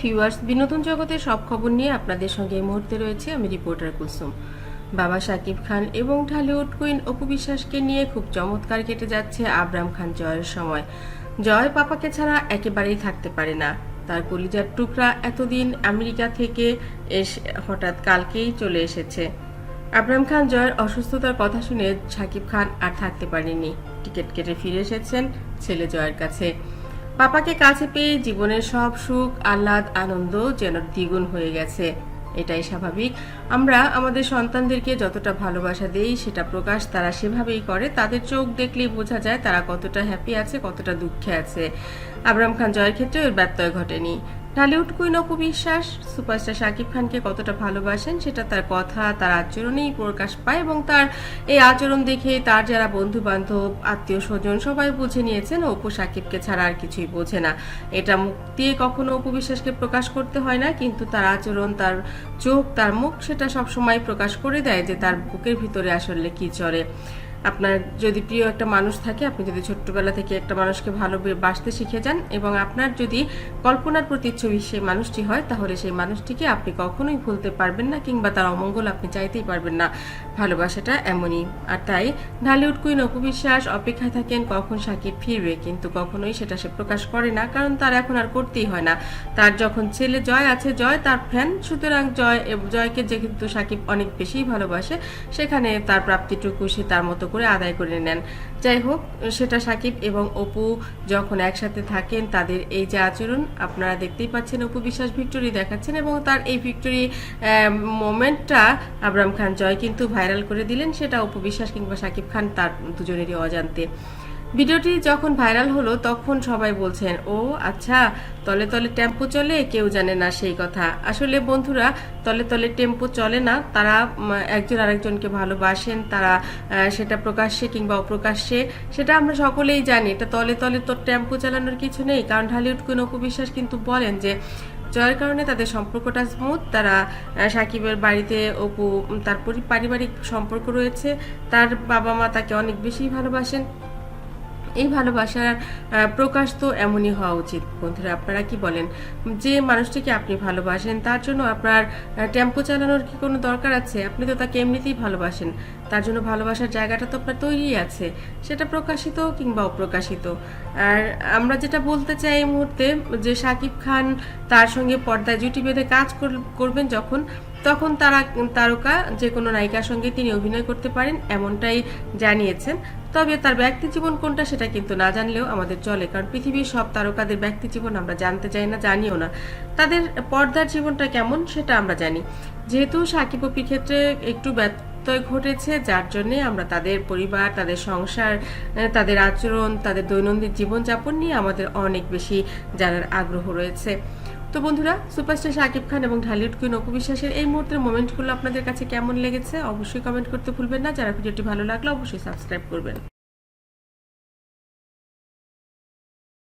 Viewers, বিনোদন জগতের সব খবর নিয়ে আপনাদের সঙ্গে এই মুহূর্তে রয়েছে আমি রিপোর্টার কুলসুম। বাবা শাকিব খান এবং ঢালিউড কুইন অপু বিশ্বাসকে নিয়ে খুব চমৎকার কেটে যাচ্ছে আবরাম খান জয়ের সময়। জয় পাপাকে ছাড়া একেবারেই থাকতে পারে না। তার কলিজার টুকরা এতদিন আমেরিকা থেকে এসে, হঠাৎ কালকেই চলে এসেছে। আবরাম খান জয়ের অসুস্থতার কথা শুনে শাকিব খান আর থাকতে পারেনি টিকিট কেটে ফিরে এসেছেন ছেলে জয়ের কাছে। পাপাকে কাছে পেয়ে জীবনের সব সুখ, আহ্লাদ, আনন্দ যেন দ্বিগুণ হয়ে গেছে। এটাই স্বাভাবিক। আমরা আমাদের সন্তানদেরকে যতটা ভালোবাসা দেই, সেটা প্রকাশ তারা সেভাবেই করে। তাদের চোখ দেখলেই বোঝা যায় তারা কতটা হ্যাপি আছে, কতটা দুঃখে আছে। আবরাম খান জয়ের ক্ষেত্রে এর ব্যত্যয় ঘটেনি। ঢালিউড কুইন অপু বিশ্বাস, সুপারস্টার শাকিব খানকে কতটা ভালোবাসেন সেটা তার কথা, তার আচরণেই প্রকাশ পায় এবং তার এই আচরণ দেখে তার যারা বন্ধু বান্ধব আত্মীয় স্বজন সবাই বুঝে নিয়েছেন অপু শাকিবকে ছাড়া আর কিছুই বোঝে না। এটা মুখ দিয়ে কখনো অপু বিশ্বাসকে প্রকাশ করতে হয় না, কিন্তু তার আচরণ, তার চোখ, তার মুখ সেটা সবসময় প্রকাশ করে দেয় যে তার বুকের ভিতরে আসলে কি চলে। আপনার যদি প্রিয় একটা মানুষ থাকে, আপনি যদি ছোট্টবেলা থেকে একটা মানুষকে ভালো ভালোবাসতে শিখে যান এবং আপনার যদি কল্পনার প্রতিচ্ছবি সেই মানুষটি হয়, তাহলে সেই মানুষটিকে আপনি কখনোই ভুলতে পারবেন না কিংবা তার অমঙ্গল আপনি চাইতেই পারবেন না। ভালোবাসাটা এমনই। আর তাই ঢালিউড কুইন অপবিশ্বাস অপেক্ষায় থাকেন কখন সাকিব ফিরবে, কিন্তু কখনোই সেটা সে প্রকাশ করে না, কারণ তার এখন আর করতেই হয় না। তার যখন ছেলে জয় আছে, জয় তার ফ্যান, সুতরাং জয়, জয়কে যে কিন্তু সাকিব অনেক বেশিই ভালোবাসে, সেখানে তার প্রাপ্তিটুকু সে তার মতো করে আদায় করে নেন। যাই হোক, সেটা সাকিব এবং অপু যখন একসাথে থাকেন, তাদের এই যে আচরণ, আপনারা দেখতেই পাচ্ছেন অপু বিশ্বাস ভিক্টোরি দেখাচ্ছেন এবং তার এই ভিক্টোরি মোমেন্টটা আবরাম খান জয় কিন্তু ভাইরাল করে দিলেন, সেটা অপু বিশ্বাস কিংবা সাকিব খান, তার দুজনেরই অজান্তে। ভিডিওটি যখন ভাইরাল হলো, তখন সবাই বলছেন, ও আচ্ছা তলে তলে টেম্পো চলে? কেউ জানে না সেই কথা। আসলে বন্ধুরা, তলে তলে টেম্পো চলে না। তারা একজন আরেকজনকে ভালোবাসেন, তারা সেটা প্রকাশ্যে কিংবা অপ্রকাশ্যে, সেটা আমরা সকলেই জানি। এটা তলে তলে তো টেম্পো চালানোর কিছু নেই। কারণ ঢালিউড কোন উপবিশ্বাস কিন্তু বলেন যে জয়ের কারণে তাদের সম্পর্কটা স্মুথ তারা সাকিবের বাড়িতে অপু তার পারিবারিক সম্পর্ক রয়েছে। তার বাবা মা তাকে অনেক বেশি ভালোবাসেন। এই ভালোবাসার প্রকাশ তো এমনই হওয়া উচিত। বন্ধুরা, আপনারা কি বলেন? যে মানুষটিকে আপনি ভালোবাসেন, তার জন্য আপনার টেম্পো চালানোর কি কোনো দরকার আছে? আপনি তো তাকে এমনিতেই ভালোবাসেন। তার জন্য ভালোবাসার জায়গাটা তো আপনার তৈরিই আছে। সেটা প্রকাশিত কিংবা অপ্রকাশিত। আর আমরা যেটা বলতে চাই এই মুহূর্তে, যে সাকিব খান তার সঙ্গে পর্দায় জুটি বেঁধে কাজ কর- করবেন যখন, তখন তারা, তারকা যে কোনো নায়িকার সঙ্গে তিনি অভিনয় করতে পারেন, এমনটাই জানিয়েছেন। তবে তার ব্যক্তি জীবন কোনটা সেটা কিন্তু না জানলেও আমাদের চলে, কারণ পৃথিবীর সব তারকাদের ব্যক্তি জীবন আমরা জানতে চাই না, জানিও না। তাদের পর্দার জীবনটা কেমন সেটা আমরা জানি। যেহেতু সাকিব অপির ক্ষেত্রে একটু ব্যত্যয় ঘটেছে, যার জন্যে আমরা তাদের পরিবার, তাদের সংসার তাদের আচরণ, তাদের দৈনন্দিন জীবনযাপন নিয়ে আমাদের অনেক বেশি জানার আগ্রহ রয়েছে। তো বন্ধুরা, সুপারস্টার শাকিব খান এবং ঢালিউড কুইন অপু বিশ্বাসের এই মুহূর্তের মোমেন্টগুলো আপনাদের কাছে কেমন লেগেছে অবশ্যই কমেন্ট করতে ভুলবেন না। যারা ভিডিওটি ভালো লাগল, অবশ্যই সাবস্ক্রাইব করবেন।